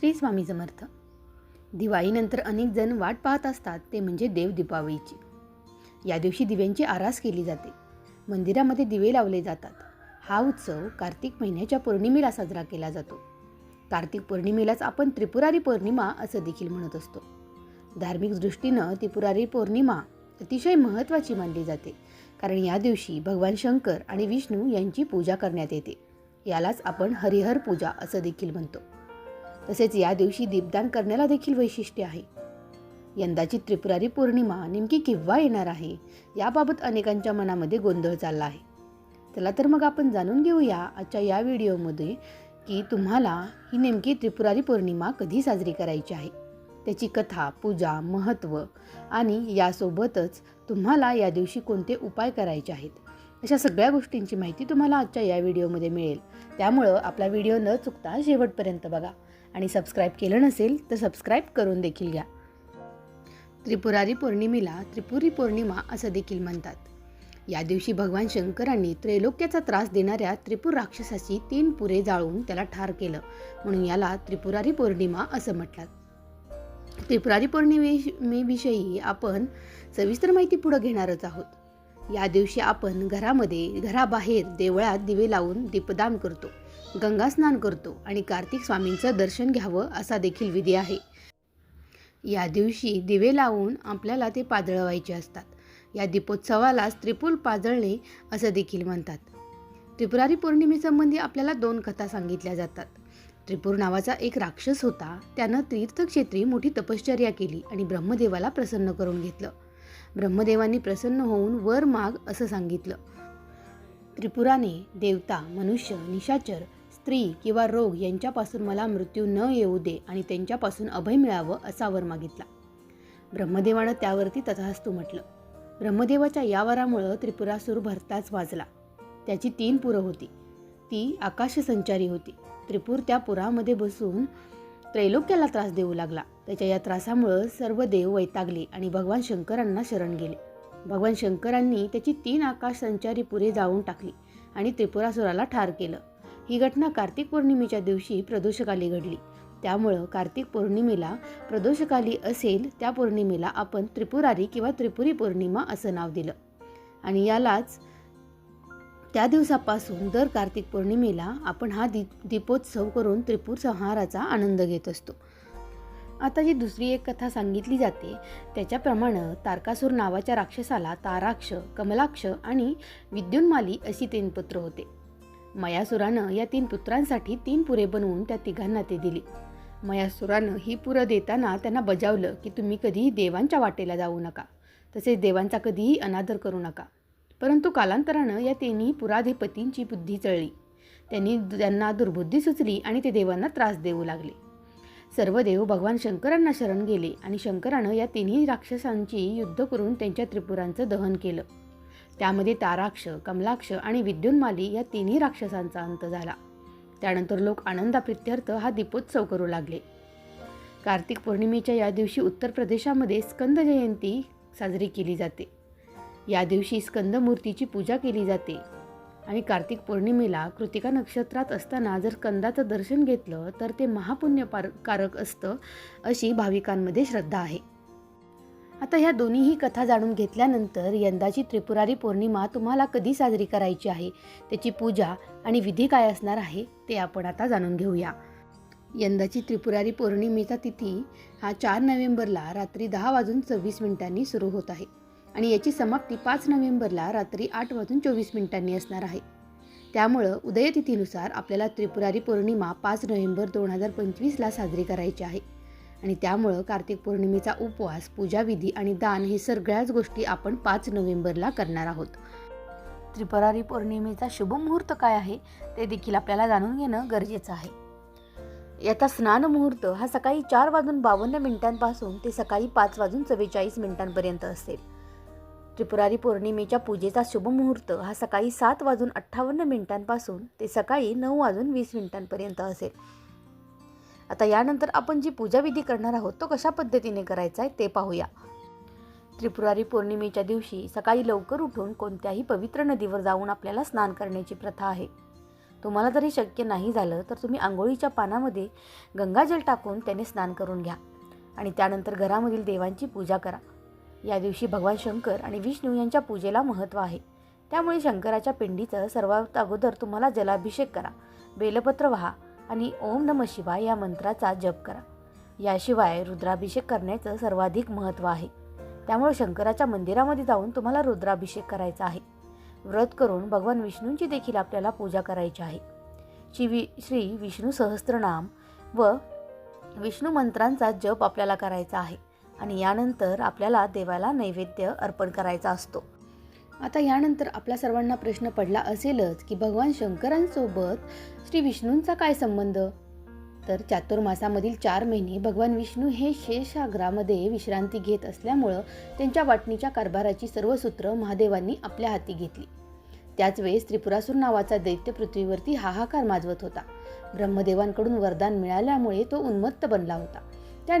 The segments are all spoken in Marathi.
श्री स्वामी समर्थ दिवाळीनंतर अनेक जण वाट पाहत असतात ते म्हणजे देव दीपावलीची या दिवशी दिव्यांची आरास केली जाते. मंदिरामध्ये दिवे लावले जातात. हा उत्सव कार्तिक महिन्याच्या पौर्णिमेला साजरा केला जातो. कार्तिक पौर्णिमेलाच आपण त्रिपुरारी पौर्णिमा असं देखील म्हणत असतो. धार्मिक दृष्टीनं त्रिपुरारी पौर्णिमा अतिशय महत्त्वाची मानली जाते कारण या दिवशी भगवान शंकर आणि विष्णू यांची पूजा करण्यात येते. यालाच आपण हरिहर पूजा असं देखील म्हणतो. तसेच या दिवशी दीपदान करण्याला देखील वैशिष्ट्य आहे. यंदाची त्रिपुरारी पौर्णिमा नेमकी केव्हा येणार आहे याबाबत अनेकांच्या मनामध्ये गोंधळ चालला आहे. चला तर मग आपण जाणून घेऊया आजच्या या व्हिडिओमध्ये की तुम्हाला ही नेमकी त्रिपुरारी पौर्णिमा कधी साजरी करायची आहे. त्याची कथा पूजा महत्त्व आणि यासोबतच तुम्हाला या दिवशी कोणते उपाय करायचे आहेत अशा सगळ्या गोष्टींची माहिती तुम्हाला आजच्या या व्हिडिओमध्ये मिळेल. त्यामुळं आपला व्हिडिओ न चुकता शेवटपर्यंत बघा. आणि सबस्क्राईब केलं नसेल तर सबस्क्राईब करून देखील घ्या. त्रिपुरारी पौर्णिमेला त्रिपुरी पौर्णिमा असं देखील म्हणतात. या दिवशी भगवान शंकरांनी त्रैलोक्याचा त्रास देणाऱ्या त्रिपुर राक्षसाची तीन पुरे जाळून त्याला ठार केलं. म्हणून याला त्रिपुरारी पौर्णिमा असं म्हटलं. त्रिपुरारी पौर्णिमेविषयी आपण सविस्तर माहिती पुढं घेणारच आहोत. या दिवशी आपण घरामध्ये घराबाहेर देवळात दिवे लावून दीपदान करतो. गंगास्नान करतो आणि कार्तिक स्वामींचं दर्शन घ्यावं असा देखील विधी आहे. या दिवशी दिवे लावून आपल्याला ते पाजळवायचे असतात. या दीपोत्सवालाच त्रिपूल पाजळणे असं देखील म्हणतात. त्रिपुरारी पौर्णिमेसंबंधी आपल्याला दोन कथा सांगितल्या जातात. त्रिपूर नावाचा एक राक्षस होता त्यानं तीर्थक्षेत्री मोठी तपश्चर्या केली आणि ब्रह्मदेवाला प्रसन्न करून घेतलं. ब्रह्मदेवांनी प्रसन्न होऊन वर माग असं सांगितलं. त्रिपुराने देवता मनुष्य निशाचर स्त्री किंवा रोग यांच्यापासून मला मृत्यू न येऊ दे आणि त्यांच्यापासून अभय मिळावं असा वर मागितला. ब्रह्मदेवानं त्यावरती तथास्तू म्हटलं. ब्रह्मदेवाच्या या वरामुळं त्रिपुरासूर भरताच वाजला. त्याची तीन पुरं होती. ती आकाशसंचारी होती. त्रिपूर त्या पुरामध्ये बसून त्रैलोक्याला त्रास देऊ लागला. त्याच्या या त्रासामुळं सर्व देव वैतागले आणि भगवान शंकरांना शरण गेले. भगवान शंकरांनी त्याची तीन आकाश संचारी पुरे जाळून टाकली आणि त्रिपुरासुराला ठार केलं. ही घटना कार्तिक पौर्णिमेच्या दिवशी प्रदोषकाली घडली. त्यामुळं कार्तिक पौर्णिमेला प्रदोषकाली असेल त्या पौर्णिमेला आपण त्रिपुरारी किंवा त्रिपुरी पौर्णिमा असं नाव दिलं. आणि यालाच त्या दिवसापासून दर कार्तिक पौर्णिमेला आपण हा दीप दीपोत्सव करून त्रिपूर संहाराचा आनंद घेत असतो. आता जी दुसरी एक कथा सांगितली जाते त्याच्याप्रमाणे तारकासूर नावाच्या राक्षसाला ताराक्ष कमलाक्ष आणि विद्युन्माली अशी तीन होते. मयासुरानं या तीन पुत्रांसाठी तीन पुरे बनवून त्या तिघांना ते दिली. मयासुरानं ही पुरं देताना त्यांना बजावलं की तुम्ही कधीही देवांच्या वाटेला जाऊ नका तसेच देवांचा कधीही अनादर करू नका. परंतु कालांतरानं या तिन्ही पुराधिपतींची बुद्धी चळली त्यांनी त्यांना दुर्बुद्धी सुचली आणि ते देवांना त्रास देऊ लागले. सर्व देव भगवान शंकरांना शरण गेले आणि शंकरानं या तिन्ही राक्षसांची युद्ध करून त्यांच्या त्रिपुरांचं दहन केलं. त्यामध्ये ताराक्ष कमलाक्ष आणि विद्युन्माली या तिन्ही राक्षसांचा अंत झाला. त्यानंतर लोक आनंदाप्रित्यर्थ हा दीपोत्सव करू लागले. कार्तिक पौर्णिमेच्या या दिवशी उत्तर प्रदेशामध्ये स्कंद जयंती साजरी केली जाते. या दिवशी स्कंद मूर्तीची पूजा केली जाते आणि कार्तिक पौर्णिमेला कृतिका नक्षत्रात असताना जर कंदाचं दर्शन घेतलं तर ते महापुण्य पार कारक असतं अशी भाविकांमध्ये श्रद्धा आहे. आता ह्या दोन्हीही कथा जाणून घेतल्यानंतर यंदाची त्रिपुरारी पौर्णिमा तुम्हाला कधी साजरी करायची आहे? त्याची पूजा आणि विधी काय असणार आहे ते आपण आता जाणून घेऊया. यंदाची त्रिपुरारी पौर्णिमेचा तिथी हा चार नोव्हेंबरला रात्री दहा वाजून सव्वीस मिनिटांनी सुरू होत आहे आणि याची समाप्ती पाच नोव्हेंबरला रात्री आठ वाजून चोवीस मिनिटांनी असणार आहे. त्यामुळं उदयतिथीनुसार आपल्याला त्रिपुरारी पौर्णिमा पाच नोव्हेंबर दोन हजार पंचवीसला साजरी करायची आहे. आणि त्यामुळं कार्तिक पौर्णिमेचा उपवास पूजाविधी आणि दान हे सगळ्याच गोष्टी आपण पाच नोव्हेंबरला करणार आहोत. त्रिपुरारी पौर्णिमेचा शुभ मुहूर्त काय आहे? ते देखील आपल्याला जाणून घेणं गरजेचं आहे. याचा स्नान मुहूर्त हा सकाळी चार वाजून बावन्न मिनिटांपासून ते सकाळी पाच वाजून चव्वेचाळीस मिनिटांपर्यंत असेल. त्रिपुरारी पौर्णिमेच्या पूजेचा शुभ मुहूर्त हा सकाळी सात वाजून अठ्ठावन्न मिनिटांपासून ते सकाळी नऊ वाजून वीस मिनिटांपर्यंत असेल. आता यानंतर आपण जी पूजाविधी करणार आहोत तो कशा पद्धतीने करायचा आहे ते पाहूया. त्रिपुरारी पौर्णिमेच्या दिवशी सकाळी लवकर उठून कोणत्याही पवित्र नदीवर जाऊन आपल्याला स्नान करण्याची प्रथा आहे. तुम्हाला जरी शक्य नाही झालं तर तुम्ही आंघोळीच्या पानामध्ये गंगाजल टाकून त्याने स्नान करून घ्या. आणि त्यानंतर घरामधील देवांची पूजा करा. या दिवशी भगवान शंकर आणि विष्णू यांच्या पूजेला महत्त्व आहे. त्यामुळे शंकराच्या पिंडीचं सर्वात अगोदर तुम्हाला जलाभिषेक करा. बेलपत्र व्हा. आणि ओम नम शिवाय या मंत्राचा जप करा. याशिवाय रुद्राभिषेक करण्याचं सर्वाधिक महत्त्व आहे. त्यामुळे शंकराच्या मंदिरामध्ये जाऊन तुम्हाला रुद्राभिषेक करायचा आहे. व्रत करून भगवान विष्णूंची देखील आपल्याला पूजा करायची आहे. श्री वि श्री विष्णू सहस्त्रनाम व विष्णू मंत्रांचा जप आपल्याला करायचा आहे आणि यानंतर आपल्याला देवाला नैवेद्य अर्पण करायचा असतो. आता यानंतर आपल्या सर्वांना प्रश्न पडला असेलच की भगवान शंकरांसोबत श्री विष्णूंचा काय संबंध? तर चातुर्मासामधील चार महिने भगवान विष्णू हे शेषाग्रामध्ये विश्रांती घेत असल्यामुळं त्यांच्या वाटणीच्या कारभाराची सर्व सूत्र महादेवांनी आपल्या हाती घेतली. त्याच वेळेस त्रिपुरासूर नावाचा दैत्य पृथ्वीवरती हाहाकार माजवत होता. ब्रह्मदेवांकडून वरदान मिळाल्यामुळे तो उन्मत्त बनला होता. त्या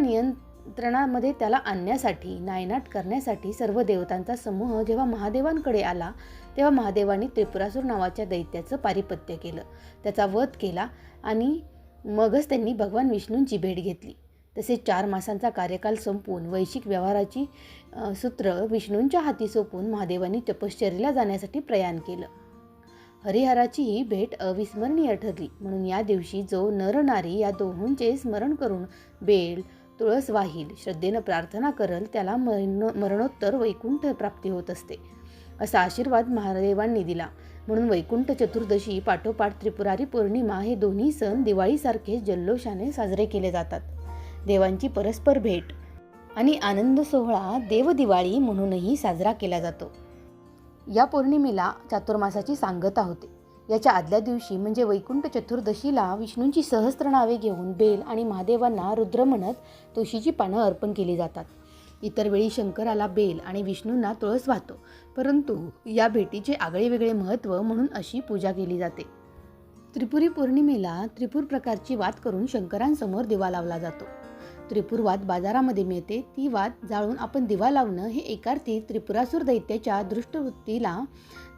नियंत्रणामध्ये त्याला आणण्यासाठी नायनाट करण्यासाठी सर्व देवतांचा समूह जेव्हा महादेवांकडे आला तेव्हा महादेवांनी त्रिपुरासूर नावाच्या दैत्याचं पारिपत्य केलं. त्याचा वध केला आणि मगच त्यांनी भगवान विष्णूंची भेट घेतली. तसेच चार मासांचा कार्यकाल संपवून वैश्विक व्यवहाराची सूत्र विष्णूंच्या हाती सोपून महादेवांनी तपश्चर्येला जाण्यासाठी प्रयाण केलं. हरिहराची ही भेट अविस्मरणीय ठरली. म्हणून या दिवशी जो नर नारी या दोहोंचे स्मरण करून बेल तुळस वाहील. श्रद्धेनं प्रार्थना करल त्याला मरण मरणोत्तर वैकुंठ प्राप्ती होत असते. असा आशीर्वाद महादेवांनी दिला. म्हणून वैकुंठ चतुर्दशी पाठोपाठ त्रिपुरारी पौर्णिमा हे दोन्ही सण दिवाळीसारखे जल्लोषाने साजरे केले जातात. देवांची परस्पर भेट आणि आनंद सोहळा देवदिवाळी म्हणूनही साजरा केला जातो. या पौर्णिमेला चातुर्मासाची सांगता होते. याच्या आदल्या दिवशी म्हणजे वैकुंठ चतुर्दशीला विष्णूंची सहस्त्र नावे घेऊन बेल आणि महादेवांना रुद्र म्हणत तुळशीची पानं अर्पण केली जातात. इतर वेळी शंकराला बेल आणि विष्णूंना तुळस वाहतो. परंतु या भेटीचे आगळे वेगळे महत्त्व म्हणून अशी पूजा केली जाते. त्रिपुरी पौर्णिमेला त्रिपूर प्रकारची वात करून शंकरांसमोर दिवा लावला जातो. त्रिपूर वात बाजारामध्ये मिळते. ती वात जाळून आपण दिवा लावणं हे एकार्थी त्रिपुरासूर दैत्याच्या दृष्टवृत्तीला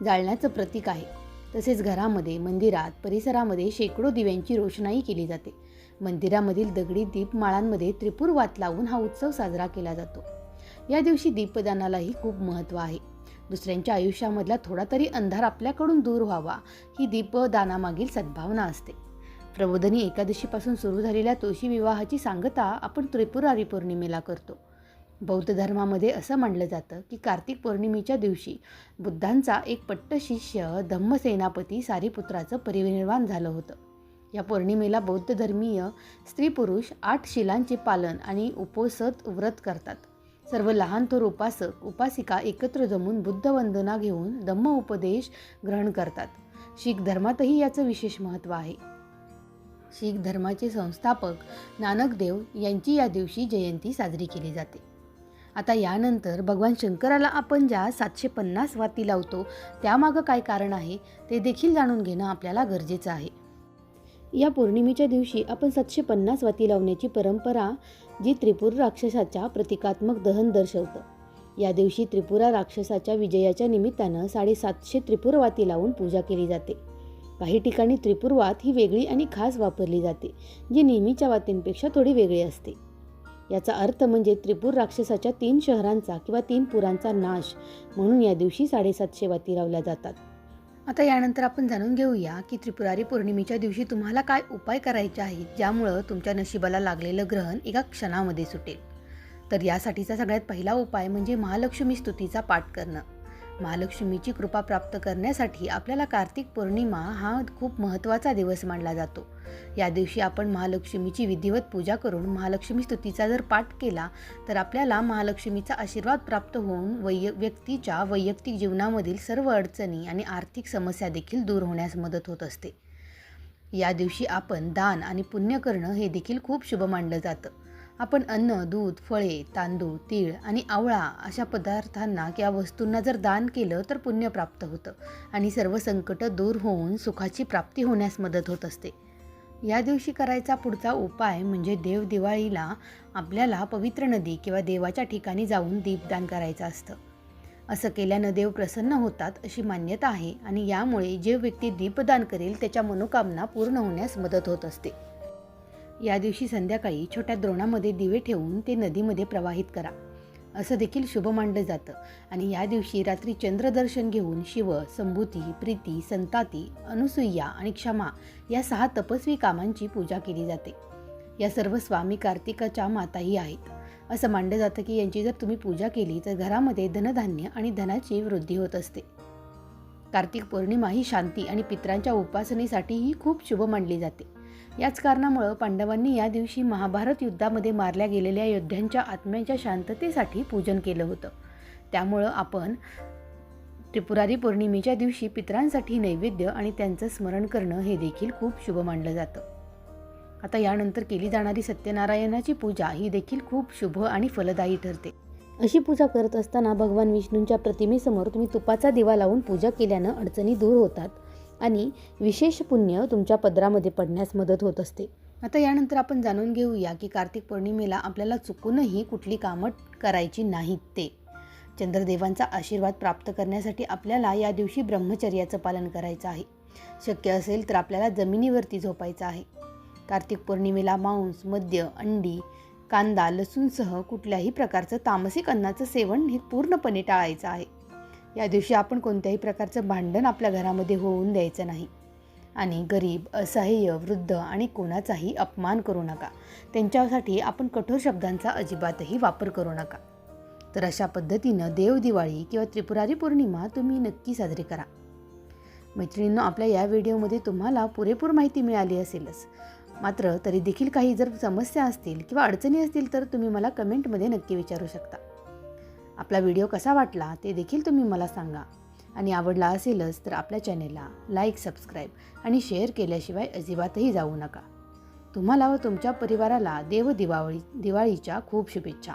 जाळण्याचं प्रतीक आहे. तसेच घरामध्ये मंदिरात परिसरामध्ये शेकडो दिव्यांची रोषणाई केली जाते. मंदिरामधील दगडी दीपमाळांमध्ये त्रिपूर वात लावून हा उत्सव साजरा केला जातो. या दिवशी दीपदानालाही खूप महत्त्व आहे. दुसऱ्यांच्या आयुष्यामधला थोडा तरी अंधार आपल्याकडून दूर व्हावा ही दीपदानामागील सद्भावना असते. प्रबोधनी एकादशीपासून सुरू झालेल्या तुळशी विवाहाची सांगता आपण त्रिपुरारी पौर्णिमेला करतो. बौद्ध धर्मामध्ये असं मानलं जातं की कार्तिक पौर्णिमेच्या दिवशी बुद्धांचा एक पट्ट शिष्य धम्मसेनापती सारीपुत्राचं परिनिर्वाण झालं होतं. या पौर्णिमेला बौद्ध धर्मीय स्त्री पुरुष आठ शिलांचे पालन आणि उपोसत व्रत करतात. सर्व लहान थोर उपासक उपासिका एकत्र जमून बुद्ध वंदना घेऊन धम्म उपदेश ग्रहण करतात. शीख धर्मातही याचं विशेष महत्त्व आहे. शीख धर्माचे संस्थापक नानक देव यांची या दिवशी जयंती साजरी केली जाते. आता यानंतर भगवान शंकराला आपण ज्या सातशे पन्नास वाती लावतो त्यामागं काय कारण आहे ते देखील जाणून घेणं आपल्याला गरजेचं आहे. या पौर्णिमेच्या दिवशी आपण सातशे पन्नास वाती लावण्याची परंपरा जी त्रिपुर राक्षसाच्या प्रतिकात्मक दहन दर्शवतं. या दिवशी त्रिपुरा राक्षसाच्या विजयाच्या निमित्तानं साडेसातशे त्रिपुरवाती लावून पूजा केली जाते. काही ठिकाणी त्रिपुरवात ही वेगळी आणि खास वापरली जाते जी नेहमीच्या वातींपेक्षा थोडी वेगळी असते. याचा अर्थ म्हणजे त्रिपूर राक्षसाच्या तीन शहरांचा किंवा तीन पुरांचा नाश. म्हणून या दिवशी साडेसातशे वाती लावल्या जातात. आता यानंतर आपण जाणून घेऊया की त्रिपुरारी पौर्णिमेच्या दिवशी तुम्हाला काय उपाय करायचे आहेत ज्यामुळं तुमच्या नशिबाला लागलेलं ग्रहण एका क्षणामध्ये सुटेल. तर यासाठीचा सगळ्यात पहिला उपाय म्हणजे महालक्ष्मी स्तुतीचा पाठ करणं. महालक्ष्मीची कृपा प्राप्त करण्यासाठी आपल्याला कार्तिक पौर्णिमा हा खूप महत्त्वाचा दिवस मानला जातो. या दिवशी आपण महालक्ष्मीची विधिवत पूजा करून महालक्ष्मी स्तुतीचा जर पाठ केला तर आपल्याला महालक्ष्मीचा आशीर्वाद प्राप्त होऊन वैय व्यक्तीच्या वैयक्तिक जीवनामधील सर्व अडचणी आणि आर्थिक समस्या देखील दूर होण्यास मदत होत असते. या दिवशी आपण दान आणि पुण्य करणं हे देखील खूप शुभ मानलं जातं. आपण अन्न दूध फळे तांदूळ तीळ आणि आवळा अशा पदार्थांना किंवा वस्तूंना जर दान केलं तर पुण्य प्राप्त होतं आणि सर्व संकट दूर होऊन सुखाची प्राप्ती होण्यास मदत होत असते. या दिवशी करायचा पुढचा उपाय म्हणजे देव दिवाळीला आपल्याला पवित्र नदी किंवा देवाच्या ठिकाणी जाऊन दीपदान करायचं असतं. असं केल्यानं देव प्रसन्न होतात अशी मान्यता आहे आणि यामुळे जे व्यक्ती दीपदान करेल त्याच्या मनोकामना पूर्ण होण्यास मदत होत असते. या दिवशी संध्याकाळी छोट्या द्रोणामध्ये दिवे ठेवून ते नदीमध्ये प्रवाहित करा. असं देखील शुभ मानलं जातं. आणि या दिवशी रात्री चंद्रदर्शन घेऊन शिव संभूती प्रीती संताती अनुसुईया आणि क्षमा या सहा तपस्वी कामांची पूजा केली जाते. या सर्व स्वामी कार्तिकाच्या माताही आहेत. असं मानलं जातं की यांची जर तुम्ही पूजा केली तर घरामध्ये धनधान्य आणि धनाची वृद्धी होत असते. कार्तिक पौर्णिमा ही शांती आणि पित्रांच्या उपासनेसाठीही खूप शुभ मानली जाते. याच कारणामुळं पांडवांनी या दिवशी महाभारत युद्धामध्ये मारल्या गेलेल्या योद्ध्यांच्या आत्म्यांच्या शांततेसाठी पूजन केलं होतं. त्यामुळं आपण त्रिपुरारी पौर्णिमेच्या दिवशी पितरांसाठी नैवेद्य आणि त्यांचं स्मरण करणं हे देखील खूप शुभ मानलं जातं. आता यानंतर केली जाणारी सत्यनारायणाची पूजा ही देखील खूप शुभ आणि फलदायी ठरते. अशी पूजा करत असताना भगवान विष्णूंच्या प्रतिमेसमोर तुम्ही तुपाचा दिवा लावून पूजा केल्यानं अडचणी दूर होतात. आणि विशेष पुण्य तुमच्या पदरामध्ये पडण्यास मदत होत असते. आता यानंतर आपण जाणून घेऊया की कार्तिक पौर्णिमेला आपल्याला चुकूनही कुठली कामं करायची नाहीत ते. चंद्रदेवांचा आशीर्वाद प्राप्त करण्यासाठी आपल्याला या दिवशी ब्रह्मचर्याचं पालन करायचं आहे. शक्य असेल तर आपल्याला जमिनीवरती झोपायचं आहे. कार्तिक पौर्णिमेला मांस मद्य अंडी कांदा लसूणसह कुठल्याही प्रकारचं तामसिक अन्नाचं सेवन हे पूर्णपणे टाळायचं आहे. या दिवशी आपण कोणत्याही प्रकारचं भांडण आपल्या घरामध्ये होऊन द्यायचं नाही. आणि गरीब असहाय्य वृद्ध आणि कोणाचाही अपमान करू नका. त्यांच्यासाठी आपण कठोर शब्दांचा अजिबातही वापर करू नका. तर अशा पद्धतीनं देव दिवाळी किंवा त्रिपुरारी पौर्णिमा तुम्ही नक्की साजरी करा. मैत्रिणींनो आपल्या या व्हिडिओमध्ये तुम्हाला पुरेपूर माहिती मिळाली असेलच. मात्र तरी देखील काही जर समस्या असतील किंवा अडचणी असतील तर तुम्ही मला कमेंटमध्ये नक्की विचारू शकता. आपला व्हिडिओ कसा वाटला ते देखील तुम्ही मला सांगा. आणि आवडला असेलच तर आपल्या चॅनेलला लाईक सबस्क्राईब आणि शेअर केल्याशिवाय अजिबातही जाऊ नका. तुम्हाला व तुमच्या परिवाराला देव दिवाळी दिवाळीच्या खूप शुभेच्छा.